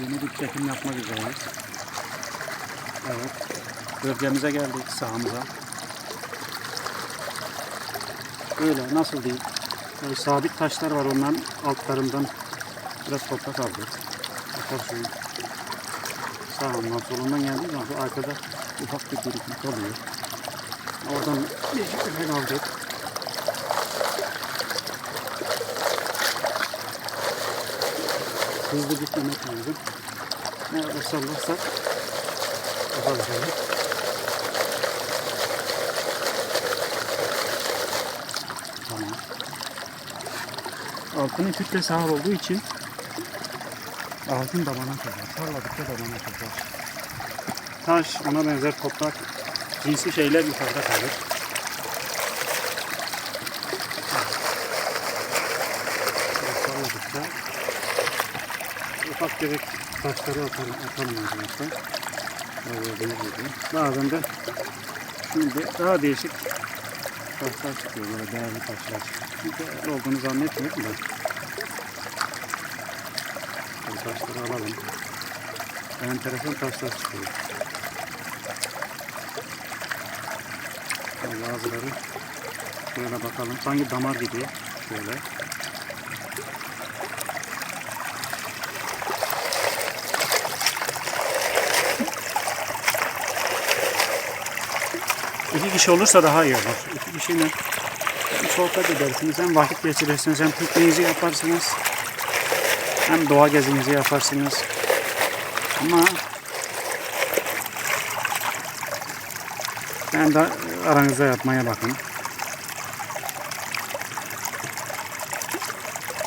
Yeni bir çekim yapmak üzereyiz. Evet. Bölgemize geldik sahamıza. Böyle nasıl diyeyim. Böyle sabit taşlar var onların altlarından biraz toprak aldık. Bakarsın sağından solundan geldiği zaman arkada ufak bir birikim kalıyor. Oradan bir fel aldık. Hızlı gitmemek lazım. Nerede sallarsak daha güzel. Tamam. Altının kütlesi ağır olduğu için altın da bana kadar. Salladıkça da bana kadar. Taş, ona benzer toprak, cinsi şeyler yukarıda kalır. Salladıkça tefek taşları atarım, atalım arkadaşlar. Böyle değil gibi. Bazen de şimdi daha değişik taşlar çıkıyor böyle değerli taşlar. Çünkü olduğunu zannetmiyorum da. Bu taşları alalım. Enteresan taşlar çıkıyor. Bazıları şöyle bakalım. Sanki damar gibi. Şöyle. İki kişi olursa daha iyi olur. İki kişiyle hem sohbet edersiniz, hem vakit geçirirsiniz, hem pikniğinizi yaparsınız, hem doğa gezinizi yaparsınız. Ama ben de aranızda yapmaya bakın.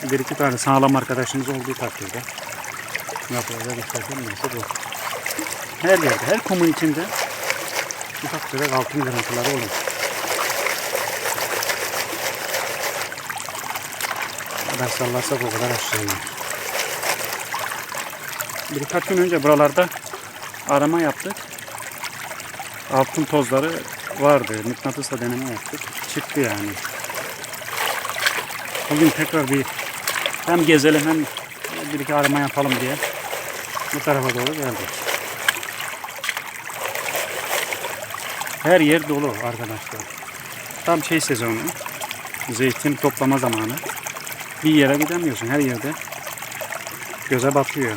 Bir iki tane sağlam arkadaşınız olduğu takdirde yapılacak işlerden birisi bu. Her yerde, her kumun içinde ufak tefek altın kırıntıları olur. Ne sallarsak o kadar aşağı. Birkaç gün önce buralarda arama yaptık. Altın tozları vardı. Mıknatısla deneme yaptık. Çıktı yani. Bugün tekrar bir hem gezelim hem bir iki arama yapalım diye bu tarafa doğru geldik. Her yer dolu arkadaşlar. Tam şey sezonu. Zeytin toplama zamanı. Bir yere gidemiyorsun. Her yerde göze batıyor.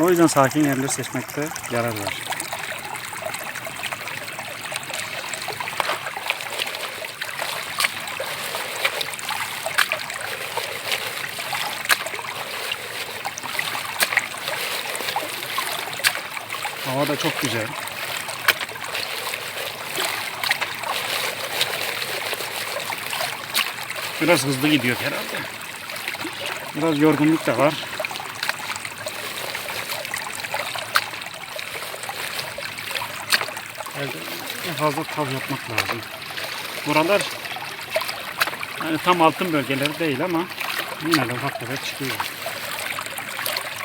O yüzden sakin yerleri seçmekte yarar var. Hava da çok güzel. Biraz hızlı gidiyor herhalde. Biraz yorgunluk da var. Elde en fazla tav yapmak lazım. Buralar yani tam altın bölgeleri değil ama yine de ufak tefek çıkıyor.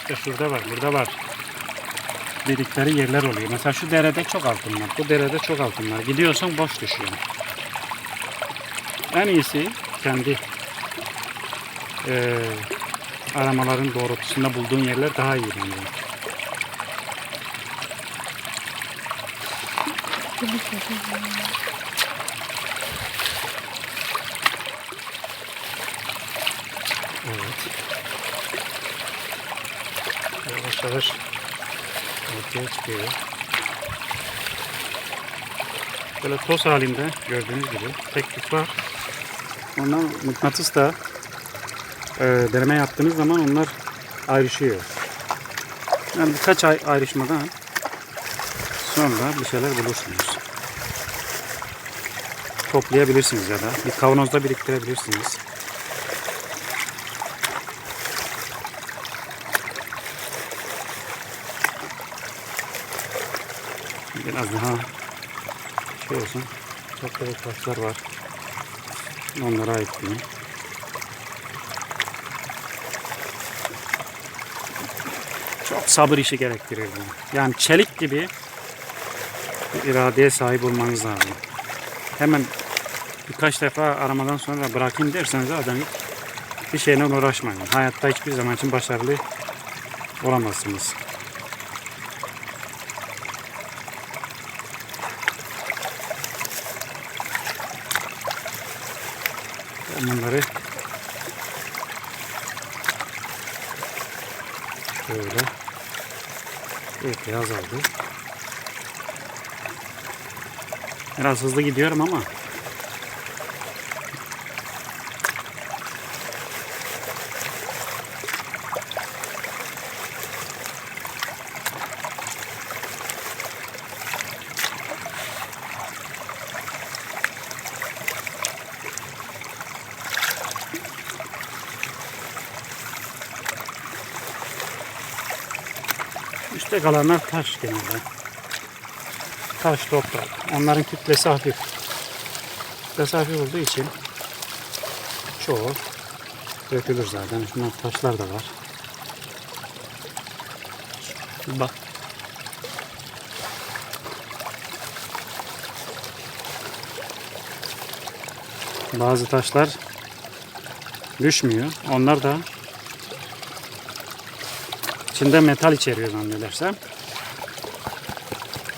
İşte şurada var, burada var. Dedikleri yerler oluyor. Mesela şu derede çok altın var. Bu derede çok altın var. Gidiyorsan boş düşüyor. En iyisi kendi eee, aramaların doğrultusunda bulduğun yerler daha iyi bence. Evet. Yavaş yavaş ortaya çıkıyor. Böyle toz halinde gördüğünüz gibi tek tük var. Ondan mıknatıs da e, deneme yaptığınız zaman onlar ayrışıyor. Yani birkaç ay ayrışmadan sonra bir şeyler bulursunuz. Toplayabilirsiniz ya da bir kavanozda biriktirebilirsiniz. Biraz daha şey olsun. Çok böyle taşlar var. Onlara ait değil. Çok sabır işi gerektirir bu. Yani çelik gibi bir iradeye sahip olmanız lazım. Hemen birkaç defa aramadan sonra bırakayım derseniz zaten bir şeyle uğraşmayın. Hayatta hiçbir zaman için başarılı olamazsınız. Ben bunları şöyle epey azaldı. Biraz hızlı gidiyorum ama Üstte kalanlar taş genelde. Taş, toprak. Onların kütlesi hafif. Kütlesi olduğu için çoğu dökülür zaten. Şunlar taşlar da var. Bak. Bazı taşlar düşmüyor. Onlar da İçinde metal içeriyor zannedersem.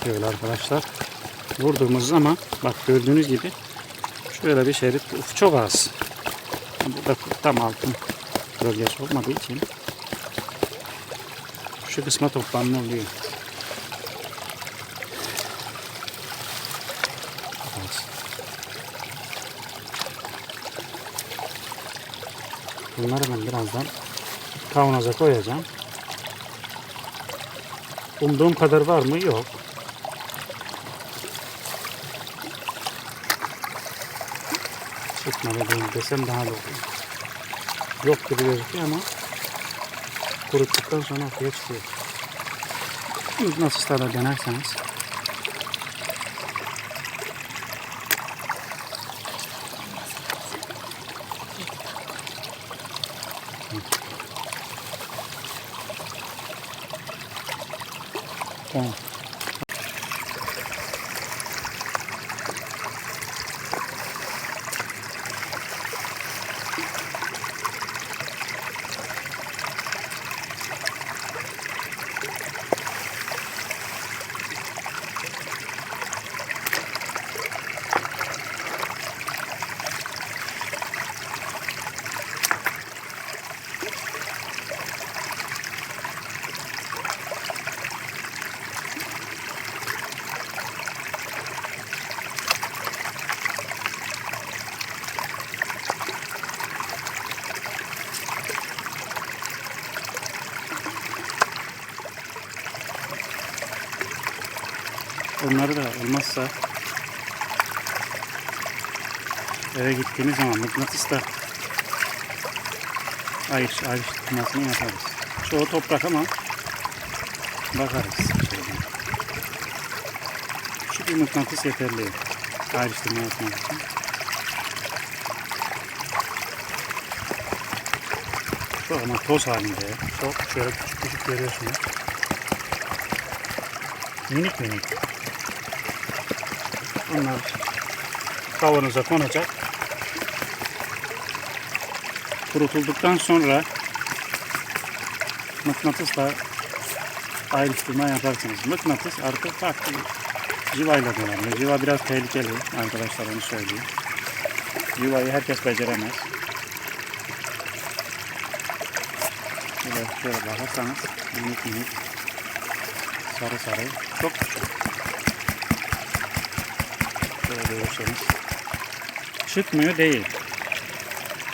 Şöyle arkadaşlar. Vurduğumuz zaman bak gördüğünüz gibi şöyle bir şerit uf, çok az. Burada tam altın bölgesi olmadığı için şu kısma toplanma oluyor. Bunları ben birazdan kavanoza koyacağım. Umduğum kadar var mı? Yok. Çıkmadı desem daha da olur. Yok gibi gözüküyor ama kuruttuktan sonra ortaya çıkıyor. Nasıl ıslarla denerseniz Tamam. Onları da olmazsa eve gittiğimiz zaman mıknatısla ayrış, ayrıştırmasını yaparız. Çoğu toprak ama bakarız. Şu bir mıknatıs yeterli ayrıştırma yapmak için. Çok ama toz halinde. Çok şöyle küçük küçük görüyorsunuz. Minik minik. Bunlar kavanoza konacak. Kurutulduktan sonra mıknatısla ayrıştırma yaparsınız. Mıknatıs artık farklı civayla dolanıyor. Civa biraz tehlikeli arkadaşlar onu söyleyeyim. Civayı herkes beceremez. Şöyle, şöyle bakarsanız minik minik sarı sarı çok küçük. Şöyle görürseniz. Çıkmıyor değil.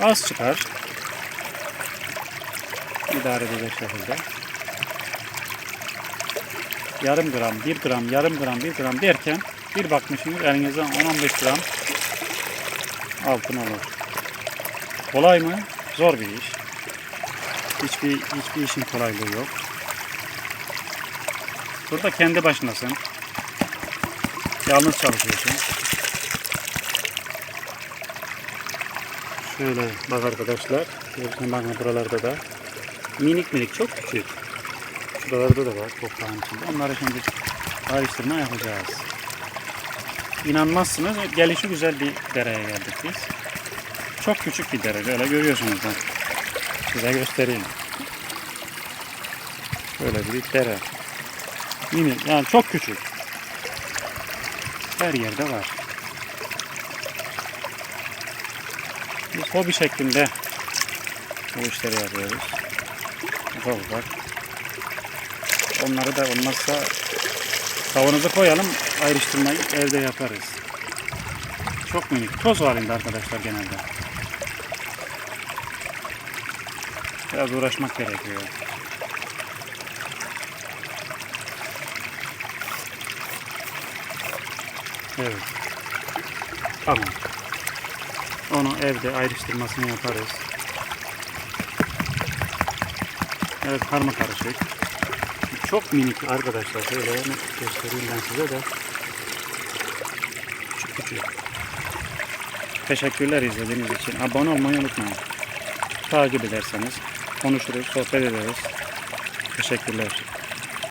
Az çıkar. İdare edecek şekilde. Yarım gram, bir gram, yarım gram, bir gram derken bir bakmışsınız elinizden 10-15 gram altın olur. Kolay mı? Zor bir iş. Hiçbir, hiçbir işin kolaylığı yok. Burada kendi başınasın. Yalnız çalışıyorsun. Şöyle bak arkadaşlar. Görün bakın buralarda da minik minik çok küçük. Şuralarda da var toprağın içinde. Onları şimdi ayrıştırma yapacağız. İnanmazsınız gelişi güzel bir dereye geldik biz. Çok küçük bir dere. Böyle görüyorsunuz bak. Size göstereyim. Şöyle bir dere. Mini yani çok küçük. Her yerde var. Biz hobi şeklinde bu işleri yapıyoruz. Ufak ufak. Onları da olmazsa kavanoza koyalım ayrıştırmayı evde yaparız. Çok minik. Toz halinde arkadaşlar genelde. Biraz uğraşmak gerekiyor. Evet. Tamam. Onu evde ayrıştırmasını yaparız. Evet karma karışık. Çok minik arkadaşlar. Şöyle göstereyim ben size de. Küçük küçük. Teşekkürler izlediğiniz için. Abone olmayı unutmayın. Takip ederseniz konuşuruz, sohbet ederiz. Teşekkürler.